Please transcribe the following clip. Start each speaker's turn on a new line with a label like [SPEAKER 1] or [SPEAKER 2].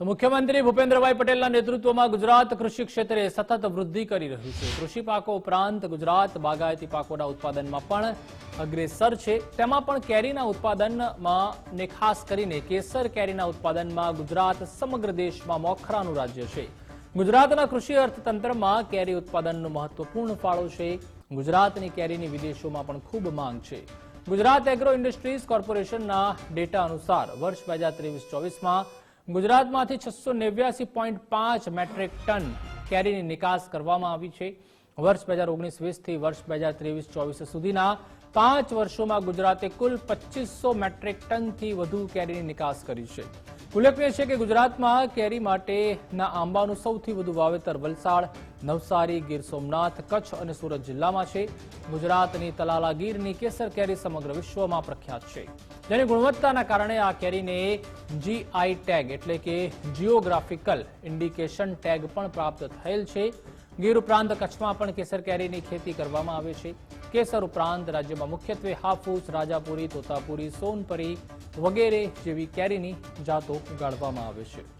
[SPEAKER 1] તો મુખ્યમંત્રી ભૂપેન્દ્રભાઈ પટેલના નેતૃત્વમાં ગુજરાત કૃષિ ક્ષેત્રે સતત વૃદ્ધિ કરી રહ્યું છે. કૃષિ પાકો ઉપરાંત ગુજરાત બાગાયતી પાકોના ઉત્પાદનમાં પણ અગ્રેસર છે. તેમાં પણ કેરીના ઉત્પાદનમાં ને ખાસ કરીને કેસર કેરીના ઉત્પાદનમાં ગુજરાત સમગ્ર દેશમાં મોખરાનું રાજ્ય છે. ગુજરાતના કૃષિ અર્થતંત્રમાં કેરી ઉત્પાદનનો મહત્વપૂર્ણ ફાળો છે. ગુજરાતની કેરીની વિદેશોમાં પણ ખૂબ માંગ છે. ગુજરાત એગ્રો ઇન્ડસ્ટ્રીઝ કોર્પોરેશનના ડેટા અનુસાર વર્ષ બે હજાર ત્રેવીસ ચોવીસમાં ગુજરાતમાંથી છસો નેવ્યાસી પોઈન્ટ પાંચ મેટ્રિક ટન કેરીની નિકાસ કરવામાં આવી છે. વર્ષ બે હજાર ઓગણીસ વીસથી વર્ષ બે હજાર ત્રેવીસ ચોવીસ સુધીના પાંચ વર્ષોમાં ગુજરાતે કુલ પચીસો મેટ્રિક ટનથી વધુ કેરીની નિકાસ કરી છે. ઉલ્લેખનીય છે કે ગુજરાતમાં કેરી માટેના આંબાનું સૌથી વધુ વાવેતર વલસાડ, નવસારી, ગીર સોમનાથ, કચ્છ અને સુરત જિલ્લામાં છે. ગુજરાતની તલાલા ગીરની કેસર કેરી સમગ્ર વિશ્વમાં પ્રખ્યાત છે. જેની ગુણવત્તાના કારણે આ કેરીને જીઆઈ ટેગ એટલે કે જીઓગ્રાફિકલ ઇન્ડિકેશન ટેગ પણ પ્રાપ્ત થયેલ છે. ગીર ઉપરાંત કચ્છમાં પણ કેસર કેરીની ખેતી કરવામાં આવે છે. કેસર ઉપરાંત રાજ્યમાં મુખ્યત્વે હાફૂસ, રાજાપુરી, તોતાપુરી, સોનપરી વગેરે જેવી કેરીની જાતો ઉગાડવામાં આવે છે.